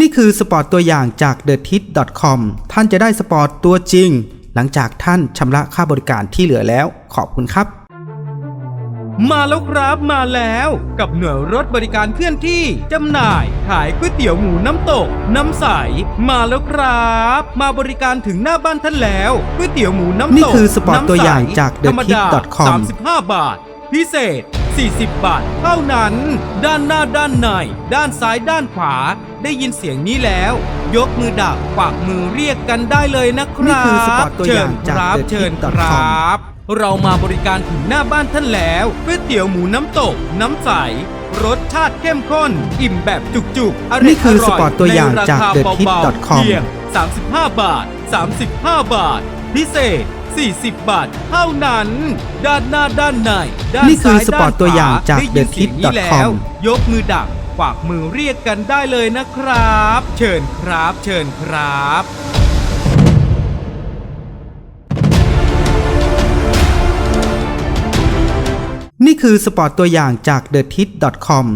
นี่คือสปอร์ตตัวอย่างจาก t h e t i t c o m ท่านจะได้สปอร์ตตัวจริง หลังจากท่านชำระค่าบริการที่เหลือแล้ว ขอบคุณครับ มาแล้วครับมาแล้วกับหน่วยรถบริการเคลื่อนที่จำหน่ายขายก๋วยเตี๋ยวหมูน้ำตก น้ำใส มาแล้วครับ มาบริการถึงหน้าบ้านท่านแล้วก๋วยเตี๋ยวหมูน้ำตกนี่คือสปอร์ตน้ำใตัวอย่างจากธรรมดา thetips.com 35 บาท พิเศษ 40 บาท เท่านั้น ด้านหน้าด้านใน ด้านซ้ายด้านขวา ได้ยินเสียงนี้แล้ว ยกมือดักฝากมือเรียกกันได้เลยนะครับนี่คือสปอร์ตตัวอย่างจากเชิญครับ thetips.com เชิญครับเรามาบริการถึงหน้าบ้านท่านแล้วก๋วยเตี๋ยวหมูน้ำตก น้ำใส รสชาติเข้มข้น อิ่มแบบจุกๆอร่อยนี่คือร่สปอร์ตตัวอย่างในรจากค thetips.com เพียง35 บาท 35 บาท พิเศษ 40 บาท เท่านั้น ด้านหน้าด้านใน ด้านนี่คือซ้ายสปอร์ตด้นขตัวอย่างจากได้ยินเสียงนี้ thetips.com แล้ว ยกมือดักฝากมือเรียกกันได้เลยนะครับ เชิญครับ เชิญครับ นี่คือสปอร์ตตัวอย่างจาก t h e t i t c o m